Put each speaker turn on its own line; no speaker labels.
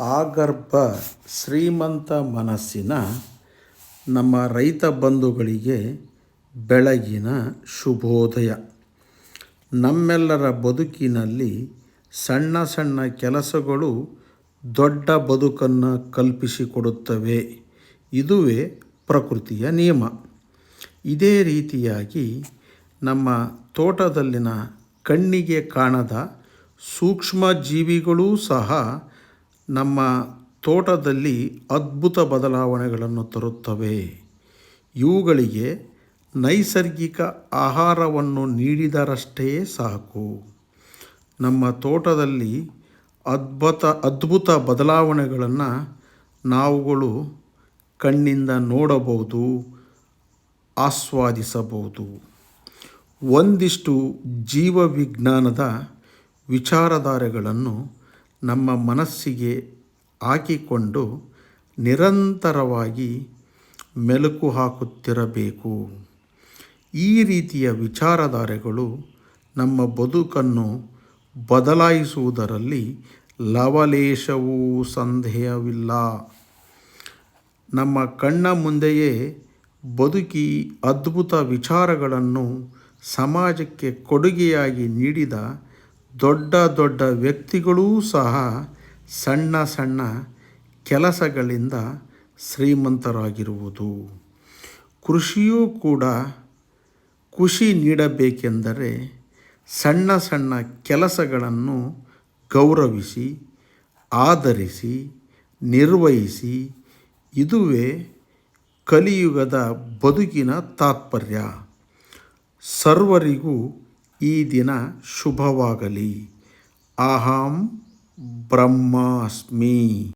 ಆಗರ್ಭ ಶ್ರೀಮಂತ ಮನಸ್ಸಿನ ನಮ್ಮ ರೈತ ಬಂಧುಗಳಿಗೆ ಬೆಳಗಿನ ಶುಭೋದಯ. ನಮ್ಮೆಲ್ಲರ ಬದುಕಿನಲ್ಲಿ ಸಣ್ಣ ಸಣ್ಣ ಕೆಲಸಗಳು ದೊಡ್ಡ ಬದುಕನ್ನು ಕಲ್ಪಿಸಿಕೊಡುತ್ತವೆ. ಇದುವೇ ಪ್ರಕೃತಿಯ ನಿಯಮ. ಇದೇ ರೀತಿಯಾಗಿ ನಮ್ಮ ತೋಟದಲ್ಲಿನ ಕಣ್ಣಿಗೆ ಕಾಣದ ಸೂಕ್ಷ್ಮ ಜೀವಿಗಳೂ ಸಹ ನಮ್ಮ ತೋಟದಲ್ಲಿ ಅದ್ಭುತ ಬದಲಾವಣೆಗಳನ್ನು ತರುತ್ತವೆ. ಇವುಗಳಿಗೆ ನೈಸರ್ಗಿಕ ಆಹಾರವನ್ನು ನೀಡಿದರಷ್ಟೇ ಸಾಕು. ನಮ್ಮ ತೋಟದಲ್ಲಿ ಅದ್ಭುತ ಅದ್ಭುತ ಬದಲಾವಣೆಗಳನ್ನು ನಾವುಗಳು ಕಣ್ಣಿಂದ ನೋಡಬಹುದು, ಆಸ್ವಾದಿಸಬಹುದು. ಒಂದಿಷ್ಟು ಜೀವವಿಜ್ಞಾನದ ವಿಚಾರಧಾರೆಗಳನ್ನು ನಮ್ಮ ಮನಸ್ಸಿಗೆ ಹಾಕಿಕೊಂಡು ನಿರಂತರವಾಗಿ ಮೆಲುಕು ಹಾಕುತ್ತಿರಬೇಕು. ಈ ರೀತಿಯ ವಿಚಾರಧಾರೆಗಳು ನಮ್ಮ ಬದುಕನ್ನು ಬದಲಾಯಿಸುವುದರಲ್ಲಿ ಲವಲೇಶವೂ ಸಂದೇಹವಿಲ್ಲ. ನಮ್ಮ ಕಣ್ಣ ಮುಂದೆಯೇ ಬದುಕಿ ಅದ್ಭುತ ವಿಚಾರಗಳನ್ನು ಸಮಾಜಕ್ಕೆ ಕೊಡುಗೆಯಾಗಿ ನೀಡಿದ ದೊಡ್ಡ ದೊಡ್ಡ ವ್ಯಕ್ತಿಗಳೂ ಸಹ ಸಣ್ಣ ಸಣ್ಣ ಕೆಲಸಗಳಿಂದ ಶ್ರೀಮಂತರಾಗಿರುವುದು. ಕೃಷಿಯೂ ಕೂಡ ಖುಷಿ ನೀಡಬೇಕೆಂದರೆ ಸಣ್ಣ ಸಣ್ಣ ಕೆಲಸಗಳನ್ನು ಗೌರವಿಸಿ, ಆಧರಿಸಿ, ನಿರ್ವಹಿಸಿ, ಇದುವೇ ಕಲಿಯುಗದ ಬದುಕಿನ ತಾತ್ಪರ್ಯ. ಸರ್ವರಿಗೂ ಈ ದಿನ ಶುಭವಾಗಲಿ. ಅಹಂ ಬ್ರಹ್ಮಾಸ್ಮಿ.